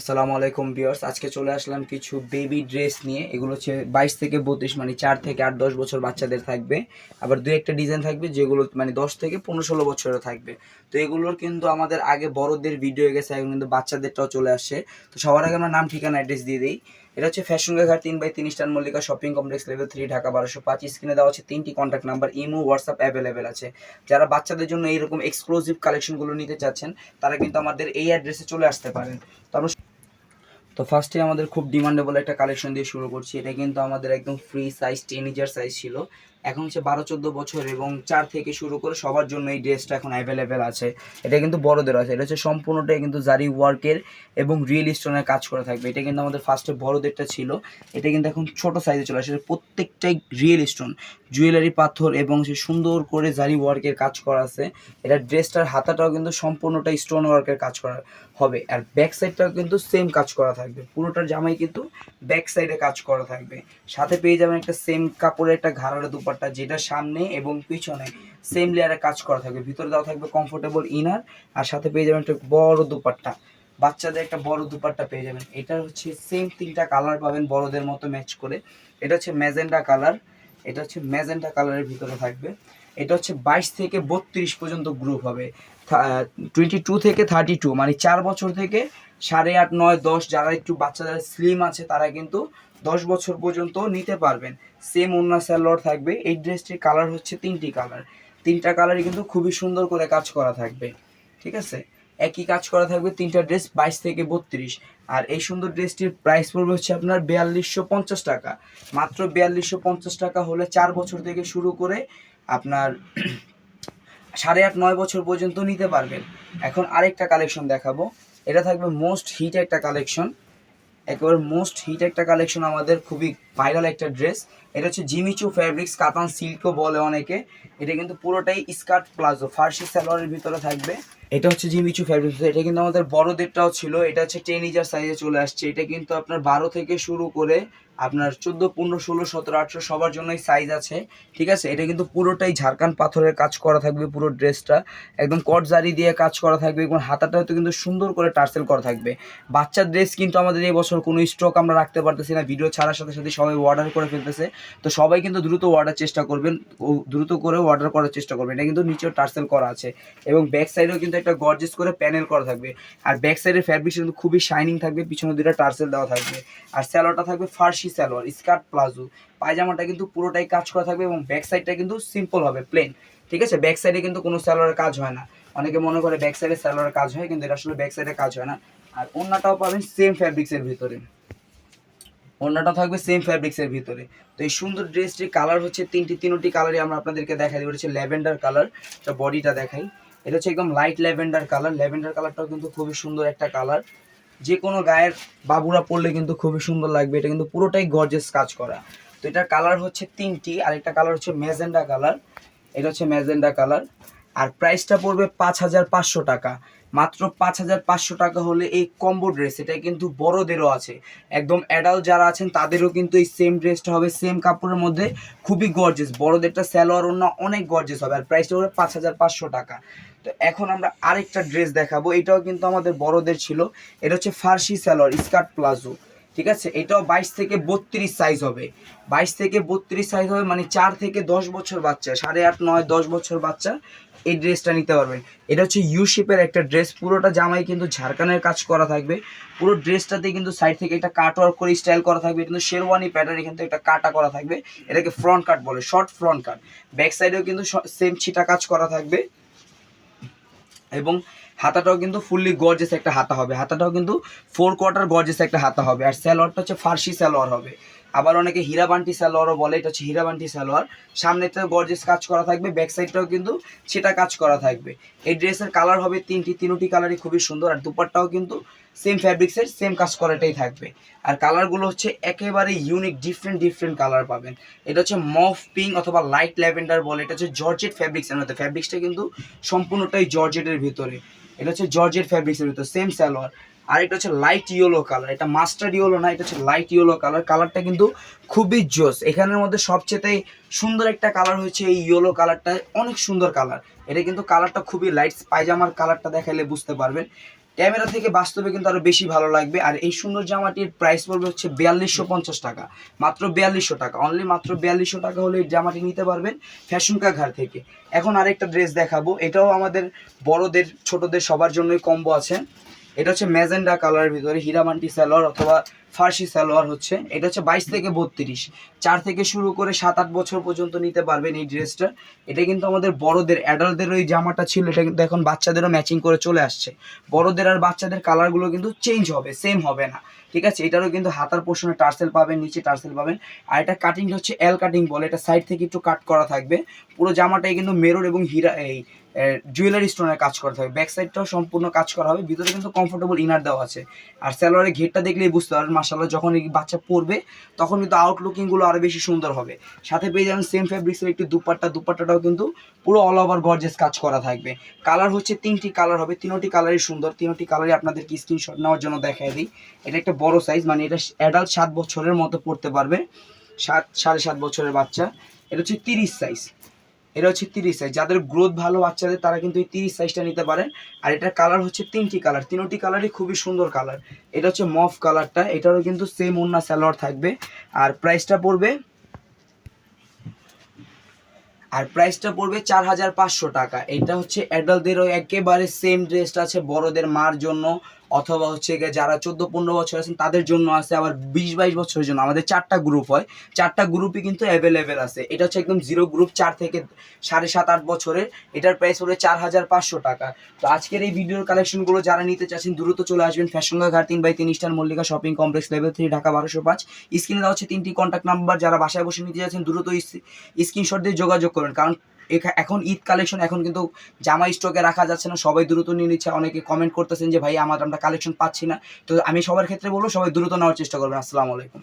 আসসালামু আলাইকুম বিয়ার্স আজকে চলে আসলাম কিছু বেবি ড্রেস নিয়ে। এগুলো হচ্ছে বাইশ থেকে বত্রিশ মানে চার থেকে আট, দশ বছর বাচ্চাদের থাকবে। আবার দু একটা ডিজাইন থাকবে যেগুলো মানে দশ থেকে পনেরো, ষোলো বছরের থাকবে। তো এগুলোর কিন্তু আমাদের আগে বড়দের ভিডিও গেছে, এখন কিন্তু বাচ্চাদেরটাও চলে আসছে। তো সবার আগে আমরা নাম, ঠিকানা অ্যাড্রেস দিয়ে দিই। এটা হচ্ছে ফ্যাশন ঘাট তিন বাই তিন star Mallika shopping complex level three Dhaka বারোশো পাঁচ। স্ক্রিনে দেওয়া আছে তিনটি contact number imo WhatsApp available আছে। যারা বাচ্চাদের জন্য এইরকম এক্সক্লুসিভ কালেকশনগুলো নিতে চাচ্ছেন, তারা কিন্তু আমাদের এই অ্যাড্রেসে চলে আসতে পারেন। তারপর তো ফার্স্টে আমাদের খুব ডিমান্ডেবল একটা কালেকশন দিয়ে শুরু করছি। এটা কিন্তু আমাদের একদম ফ্রি সাইজ টেন ইঞ্চার সাইজ ছিল। এখন হচ্ছে বারো, চোদ্দ বছর এবং চার থেকে শুরু করে সবার জন্য এই ড্রেসটা এখন অ্যাভেলেবেল আছে। এটা কিন্তু বড়দের আছে। এটা হচ্ছে সম্পূর্ণটাই কিন্তু জারি ওয়ার্কের এবং রিয়েল স্টোনের কাজ করা থাকবে। এটা কিন্তু আমাদের ফার্স্টে বড়দেরটা ছিল। এটা কিন্তু এখন ছোট সাইজে চলে আসে। প্রত্যেকটাই রিয়েল স্টোন জুয়েলারি পাথর এবং সে সুন্দর করে জারি ওয়ার্কের কাজ করা আছে। এটা ড্রেসটার হাতাটাও কিন্তু সম্পূর্ণটাই স্টোন ওয়ার্কের কাজ করা হবে। আর ব্যাক সাইডটাও কিন্তু সেম কাজ করা থাকবে। পুরোটার জামাই কিন্তু ব্যাক সাইডে কাজ করা থাকবে। সাথে পেয়ে যাবেন একটা সেম কাপড়ের একটা ঘাড়ার দুপাট্টা যেটা সামনে এবং পিছনে সেম লেয়ারে কাজ করা থাকবে। ভিতরে দেওয়া থাকবে কমফোর্টেবল ইনার আর সাথে পেয়ে যাবেন একটা বড় দুপাট্টা। বাচ্চাদের একটা বড় দুপাট্টা পেয়ে যাবেন। এটা হচ্ছে সেম তিনটা কালার পাবেন বড়দের মতো ম্যাচ করে। এটা হচ্ছে ম্যাজেন্ডা কালার এটা হচ্ছে ম্যাজেন্ডা কালারের ভিতরে থাকবে। এটা হচ্ছে বাইশ থেকে বত্রিশ পর্যন্ত গ্রুপ হবে। টোয়েন্টি টু থেকে থার্টি টু মানে চার বছর থেকে সাড়ে আট, নয়, দশ, যারা একটু বাচ্চাদের স্লিম আছে, তারা কিন্তু দশ বছর পর্যন্ত নিতে পারবেন। সেম অন্য স্যালোয়ার থাকবে। এই ড্রেসটির কালার হচ্ছে তিনটি কালার তিনটা কালারই কিন্তু খুবই সুন্দর করে কাজ করা থাকবে। ঠিক আছে? একই কাজ করা থাকবে তিনটা ড্রেস বাইশ থেকে বত্রিশ। আর এই সুন্দর ড্রেসটির প্রাইস পড়বে হচ্ছে আপনার বিয়াল্লিশশো পঞ্চাশ টাকা। মাত্র বিয়াল্লিশশো পঞ্চাশ টাকা হলে চার বছর থেকে শুরু করে আপনার সাড়ে আট, নয় বছর পর্যন্ত নিতে পারবেন। এখন আরেকটা কালেকশন দেখাবো। এটা থাকবে মোস্ট হিট একটা কালেকশন একেবারে মোস্ট হিট একটা কালেকশন আমাদের খুবই ভাইরাল একটা ড্রেস এটা হচ্ছে জিমিচু ফ্যাব্রিক্স কাতান সিল্কও বলে অনেকে। এটা কিন্তু পুরোটাই স্কার্ট প্লাজো ফার্সি সালোয়ারের ভিতরে থাকবে। এটা হচ্ছে জিমিচু ফ্যাব্রিক্স এটা কিন্তু আমাদের বড়দেরটাও ছিল, এটা হচ্ছে টেন ইজার সাইজে চলে আসছে। এটা কিন্তু আপনার বারো থেকে শুরু করে আপনার চোদ্দ, পনেরো, ষোলো, সতেরো, আঠেরো, সবার জন্যই সাইজ আছে, ঠিক আছে? এটা কিন্তু পুরোটাই ঝাড়খান পাথরের কাজ করা থাকবে পুরো ড্রেসটা একদম কট জারি দিয়ে কাজ করা থাকবে, এবং হাতাটা হয়তো কিন্তু সুন্দর করে টার্সেল করা থাকবে। বাচ্চার ড্রেস কিন্তু আমাদের এই বছর কোনো স্টক আমরা রাখতে পারতেছি না ভিডিও ছাড়ার সাথে সাথে সবাই অর্ডার করে ফেলতেছে। তো সবাই কিন্তু দ্রুত অর্ডার চেষ্টা করবেন। দ্রুত করে অর্ডার করার চেষ্টা করবেন। এটা কিন্তু নিচেও টার্সেল করা আছে। এবং ব্যাক সাইডেও কিন্তু একটা গর্জেস করে প্যানেল করা থাকবে। আর ব্যাক সাইডের ফ্যাব্রিক কিন্তু খুবই শাইনিং থাকবে। পিছনে দুটো টার্সেল দেওয়া থাকবে। আর স্যালোয়ারটা থাকবে ফার্সি স্যালোয়ার স্কার্ট প্লাজো পায়জামাটা কিন্তু পুরোটাই কাজ করা থাকবে এবং ব্যাক সাইডটা কিন্তু সিম্পল হবে প্লেন ঠিক আছে? ব্যাক সাইডে কিন্তু কোনো স্যালোয়ারের কাজ হয় না। অনেকে মনে করে ব্যাক সাইডে স্যালোয়ারের কাজ হয়, কিন্তু এটা আসলে ব্যাক সাইডে কাজ হয় না। আর অন্যটাও পাবেন সেম ফ্যাব্রিক্সের ভিতরে। অন্যটা থাকবে সেম ফ্যাব্রিক্সের ভিতরে। তো এই সুন্দর ড্রেসটির কালার হচ্ছে তিনটি তিনটি কালারই আমরা আপনাদেরকে দেখাই দিব। হচ্ছে ল্যাভেন্ডার কালার এটা বডিটা দেখাই। এটা হচ্ছে একদম লাইট ল্যাভেন্ডার কালার ল্যাভেন্ডার কালারটাও কিন্তু খুবই সুন্দর একটা কালার যে কোনো গায়ের বাবুরা পরলে কিন্তু খুবই সুন্দর লাগবে। এটা কিন্তু পুরোটাই গর্জেস কাজ করা। তো এটার কালার হচ্ছে তিনটি, আর একটা কালার হচ্ছে ম্যাজেন্ডা কালার এটা হচ্ছে ম্যাজেন্ডা কালার আর প্রাইসটা পড়বে পাঁচ হাজার পাঁচশো টাকা। মাত্র পাঁচ হাজার পাঁচশো টাকা হলে এই কম্বো ড্রেস এটা কিন্তু বড়দেরও আছে। একদম অ্যাডাল্ট যারা আছেন, তাদেরও কিন্তু এই সেম ড্রেসটা হবে সেম কাপড়ের মধ্যে। খুবই গর্জেস বড়দেরটা স্যালোয়ার অন্য অনেক গর্জেস হবে, আর প্রাইসটা হবে পাঁচ হাজার পাঁচশো টাকা। তো এখন আমরা আরেকটা ড্রেস দেখাবো, এটাও কিন্তু আমাদের বড়দের ছিল। এটা হচ্ছে ফার্সি স্যালোয়ার স্কার্ট প্লাজো ঠিক আছে? এটাও বাইশ থেকে বত্রিশ সাইজ হবে। বাইশ থেকে বত্রিশ সাইজ হবে মানে চার থেকে দশ বছর বাচ্চা, সাড়ে আট, নয়, দশ বছর বাচ্চা এই ড্রেসটা নিতে পারবেন। এটা হচ্ছে ইউ শেপের একটা ড্রেস পুরোটা জামাই কিন্তু ঝাড়খানের কাজ করা থাকবে। পুরো ড্রেসটাতে কিন্তু সাইড থেকে একটা কাট ওয়ার্ক করে স্টাইল করা থাকবে। কিন্তু শেরওয়ানি প্যাটার্ন এখান থেকে একটা কাটা করা থাকবে। এটাকে ফ্রন্ট কাট বলে শর্ট ফ্রন্ট কাট ব্যাক সাইডেও কিন্তু সেম ছিটা কাজ করা থাকবে। এবং হাতাটাও কিন্তু ফুললি গর্জেস একটা হাতা হবে। হাতাটাও কিন্তু ফোর কোয়ার্টার গর্জেস একটা হাতা হবে। আর স্যালোয়ারটা হচ্ছে ফার্সি স্যালোয়ার হবে। আবার অনেকে হীরাবান্টি সালোয়ারও বলে, এটা হচ্ছে হীরাবান্টি সালোয়ার। সামনেটা গর্জেস কাজ করা থাকবে ব্যাক সাইডটাও কিন্তু সেটা কাজ করা থাকবে। এই ড্রেসের কালার হবে তিনটি তিনটি কালারই খুবই সুন্দর। আর দুপারটাও কিন্তু সেম ফ্যাব্রিক্সের সেম কাজ করাটাই থাকবে। আর কালারগুলো হচ্ছে একেবারে ইউনিক ডিফারেন্ট ডিফারেন্ট কালার পাবেন। এটা হচ্ছে মফ পিঙ্ক অথবা লাইট ল্যাভেন্ডার বলে। এটা হচ্ছে জর্জেট ফ্যাব্রিক্সের মধ্যে। ফ্যাব্রিক্সটা কিন্তু সম্পূর্ণটাই জর্জেটের ভিতরে। এটা হচ্ছে জর্জেট ফ্যাব্রিক্সের ভিতর সেম স্যালোয়ার আর এটা হচ্ছে লাইট ইয়েলো কালার এটা মাস্টার ইয়েলো না, এটা হচ্ছে লাইট ইয়েলো কালার কালারটা কিন্তু খুবই জোস। এখানের মধ্যে সবচেয়ে সুন্দর একটা কালার হচ্ছে এই ইয়েলো কালারটা অনেক সুন্দর কালার এটা কিন্তু কালারটা খুবই লাইট পায়জামার কালারটা দেখাইলে বুঝতে পারবেন। ক্যামেরা থেকে বাস্তবে কিন্তু আরও বেশি ভালো লাগবে। আর এই সুন্দর জামাটির প্রাইস পড়বে হচ্ছে বিয়াল্লিশশো পঞ্চাশ টাকা। মাত্র বিয়াল্লিশশো টাকা। অনলি মাত্র বিয়াল্লিশশো টাকা হলে এই জামাটি নিতে পারবেন ফ্যাশন কাঘার ঘর থেকে। এখন আরেকটা ড্রেস দেখাবো। এটাও আমাদের বড়দের, ছোটদের সবার জন্যই কম্বো আছে। এটা হচ্ছে ম্যাজেন্ডা কালারের ভিতরে, হিরামান্টি স্যালোয়ার অথবা ফার্সি সালোয়ার হচ্ছে। এটা হচ্ছে বাইশ থেকে বত্রিশ। চার থেকে শুরু করে সাত আট বছর পর্যন্ত নিতে পারবেন এই ড্রেসটা। এটা কিন্তু আমাদের বড়দের অ্যাডাল্টদের ওই জামাটা ছিল, এটা কিন্তু এখন বাচ্চাদেরও ম্যাচিং করে চলে আসছে। বড়দের আর বাচ্চাদের কালারগুলো কিন্তু চেঞ্জ হবে সেম হবে না। ঠিক আছে? এটারও কিন্তু হাতার পোর্শনে টার্সেল পাবেন, নিচে টার্সেল পাবেন। আর এটা কাটিংটা হচ্ছে এল কাটিং বলে, এটা সাইড থেকে একটু কাট করা থাকবে। পুরো জামাটাই কিন্তু মেরুর এবং হীরা, এই জুয়েলারি স্টোনের কাজ করা থাকবে ব্যাক সাইডটাও সম্পূর্ণ কাজ করা হবে। ভিতরে কিন্তু কমফোর্টেবল ইনার দেওয়া আছে। আর স্যালোয়ারের ঘেরটা দেখলেই বুঝতে পারবেন মাসাল্লাহ যখন এই বাচ্চা পরবে তখন কিন্তু আউটলুকিংগুলো আরও বেশি সুন্দর হবে। সাথে পেয়ে যাবেন সেম ফ্যাব্রিক্সের একটি দুপাট্টা। দুপাট্টাটাও কিন্তু পুরো অল ওভার গর্জেস কাজ করা থাকবে। কালার হচ্ছে তিনটি কালার হবে। তিনটি কালারই সুন্দর। তিনটি কালারই আপনাদেরকে স্ক্রিনশট নেওয়ার জন্য দেখাই দিই। এটা একটা বড় সাইজ মানে এটা অ্যাডাল্ট সাত বছরের মতো পড়তে পারবে। সাত, সাড়ে সাত বছরের বাচ্চা। এটা হচ্ছে তিরিশ সাইজ এটা হচ্ছে তিরিশ সাইজ যাদের গ্রোথ ভালো বাচ্চাদের, তারা কিন্তু এই তিরিশ সাইজটা নিতে পারেন। আর এটার কালার হচ্ছে তিনটি কালার তিনটি কালারই খুবই সুন্দর কালার এটা হচ্ছে মফ কালারটা এটারও কিন্তু সেম ওন্না স্যালোয়ার থাকবে। আর প্রাইসটা পড়বে আর প্রাইসটা পড়বে চার হাজার পাঁচশো টাকা। এটা হচ্ছে অ্যাডাল্টদেরও একেবারে সেম ড্রেসটা আছে বড়দের মার জন্য। অথবা হচ্ছে গিয়ে যারা চোদ্দ, পনেরো বছর আছেন, তাদের জন্য আছে আবার বিশ, বাইশ বছরের জন্য। আমাদের চারটা গ্রুপ হয়। চারটা গ্রুপই কিন্তু অ্যাভেলেবেল আছে। এটা হচ্ছে একদম জিরো গ্রুপ চার থেকে সাড়ে সাত, আট বছরের। এটার প্রাইস পড়বে চার হাজার পাঁচশো টাকা। তো আজকের এই ভিডিওর কালেকশনগুলো যারা নিতে চাচ্ছেন, দ্রুত চলে আসবেন ফ্যাশনগা ঘাট তিন বাই তিন star Mallika shopping complex level three Dhaka বারোশো পাঁচ। স্ক্রিনে দেওয়া হচ্ছে তিনটি কন্ট্যাক্ট নাম্বার যারা বাসায় বসে নিতে যাচ্ছেন দ্রুত স্ক্রিনশট দিয়ে যোগাযোগ করবেন কারণ এখন ঈদ কালেকশন এখন কিন্তু জামা স্টকে রাখা যাচ্ছে না, সবাই দ্রুত নিয়ে নিচ্ছে। অনেকে কমেন্ট করতেছেন যে, ভাই, আমার আমরা কালেকশন পাচ্ছি না। তো আমি সবার ক্ষেত্রে বলব, সবাই দ্রুত নেওয়ার চেষ্টা করবেন। আসসালামু আলাইকুম।